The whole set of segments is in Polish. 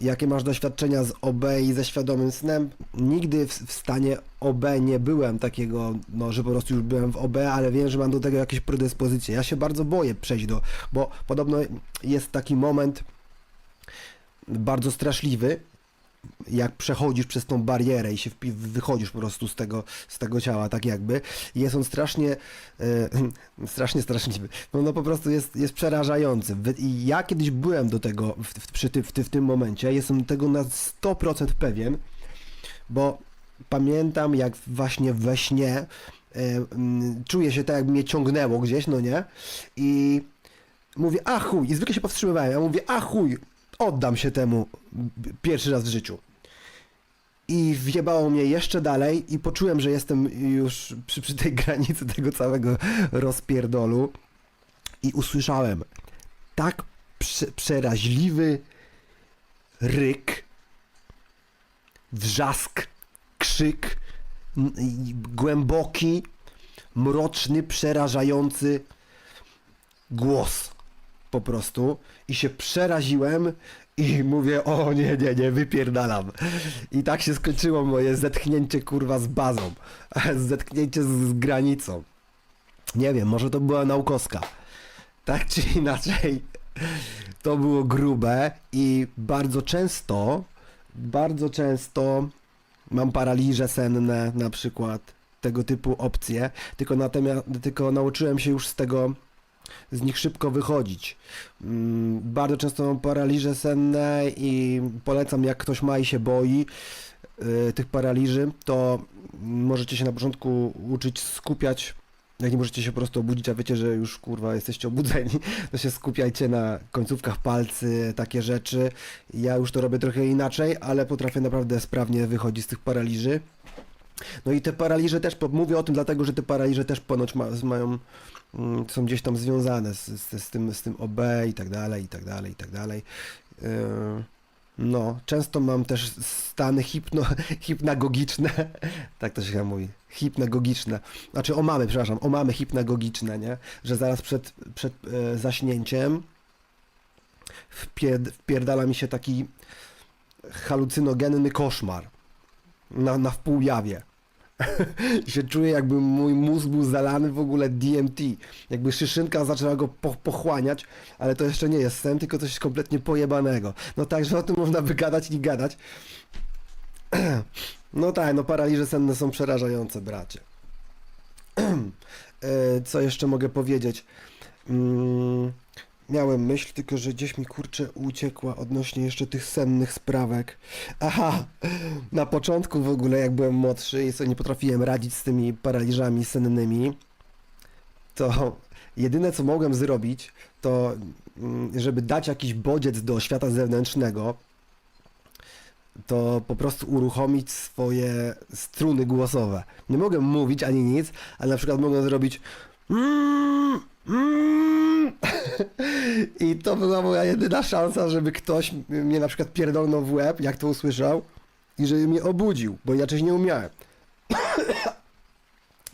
jakie masz doświadczenia z OB i ze świadomym snem. Nigdy w, w stanie OB nie byłem takiego, no, że po prostu już byłem w OB, ale wiem, że mam do tego jakieś predyspozycje. Ja się bardzo boję przejść do, bo podobno jest taki moment bardzo straszliwy, jak przechodzisz przez tą barierę i się wychodzisz po prostu z tego, z tego ciała, tak jakby. Jest on strasznie, e, strasznie straszliwy. No, no po prostu jest, jest przerażający. I ja kiedyś byłem do tego w, w, przy ty, w, ty, w tym momencie. Jestem tego na 100% pewien, bo pamiętam jak właśnie we śnie e, czuję się tak, jakby mnie ciągnęło gdzieś, no nie? I mówię, a chuj, i zwykle się powstrzymywałem. Ja mówię, a chuj, oddam się temu pierwszy raz w życiu. I wjebało mnie jeszcze dalej i poczułem, że jestem już przy, przy tej granicy tego całego rozpierdolu i usłyszałem tak prze, przeraźliwy ryk, wrzask, krzyk, głęboki, mroczny, przerażający głos po prostu i się przeraziłem i mówię, o nie, nie, nie, wypierdalam. I tak się skończyło moje zetchnięcie kurwa z bazą, zetknięcie z, granicą. Nie wiem, może to była naukowska. Tak czy inaczej, to było grube i bardzo często, bardzo często mam paraliże senne na przykład, tego typu opcje, tylko natomiast, tylko nauczyłem się już z tego z nich szybko wychodzić. Mm, Bardzo często mam paraliże senne i polecam, jak ktoś ma i się boi y, tych paraliży, to możecie się na początku uczyć skupiać. Jak nie możecie się po prostu obudzić, a wiecie, że już kurwa jesteście obudzeni, to się skupiajcie na końcówkach palcy, takie rzeczy. Ja już to robię trochę inaczej, ale potrafię naprawdę sprawnie wychodzić z tych paraliży. No i te paraliże też, mówię o tym dlatego, że te paraliże też ponoć ma, mają, mm, są gdzieś tam związane z, z, z, tym, z tym OB i tak dalej, i tak dalej, i tak dalej. Yy, No, często mam też stany hipno, hipnagogiczne, tak to się chyba mówi, hipnagogiczne, znaczy omamy, przepraszam, omamy hipnagogiczne, nie? Że zaraz przed, przed e, zaśnięciem wpierd, wpierdala mi się taki halucynogenny koszmar na, na wpół jawie. I się czuję, jakby mój mózg był zalany w ogóle DMT. Jakby szyszynka zaczęła go po, pochłaniać, ale to jeszcze nie jest sen, tylko coś kompletnie pojebanego. No także o tym można by gadać i gadać. No tak, no paraliże senne są przerażające, bracie. E, Co jeszcze mogę powiedzieć? Miałem myśl, tylko że gdzieś mi kurczę uciekła odnośnie jeszcze tych sennych sprawek. Aha, na początku w ogóle, jak byłem młodszy i sobie nie potrafiłem radzić z tymi paraliżami sennymi, to jedyne co mogłem zrobić, to mm, żeby dać jakiś bodziec do świata zewnętrznego, to po prostu uruchomić swoje struny głosowe. Nie mogę mówić ani nic, ale na przykład mogę zrobić mm, mm. i to była moja jedyna szansa, żeby ktoś mnie na przykład pierdolnął w łeb, jak to usłyszał i żeby mnie obudził, bo inaczej nie umiałem.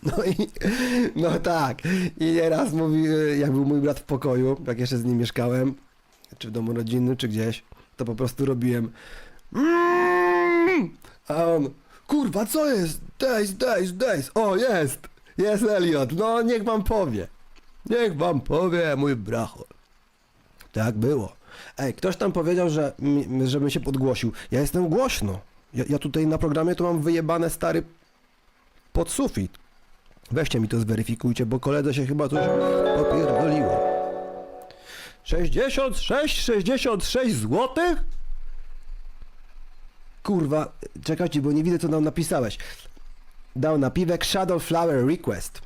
No i, no tak, i nieraz mówi, jak był mój brat w pokoju, jak jeszcze z nim mieszkałem, czy w domu rodzinnym, czy gdzieś, to po prostu robiłem! A on, kurwa, co jest? Days, days, days. O, jest! Jest Elliot. No, niech wam powie. Niech wam powie, mój bracho. Tak było. Ej, ktoś tam powiedział, że, żebym się podgłosił. Ja jestem głośno. Ja, ja tutaj na programie to mam wyjebane stary pod sufit. Weźcie mi to zweryfikujcie, bo koledze się chyba coś popierdoliło. 66, 66 złotych? Kurwa, czekajcie, bo nie widzę co nam napisałeś. Dał napiwek Shadow Flower Request.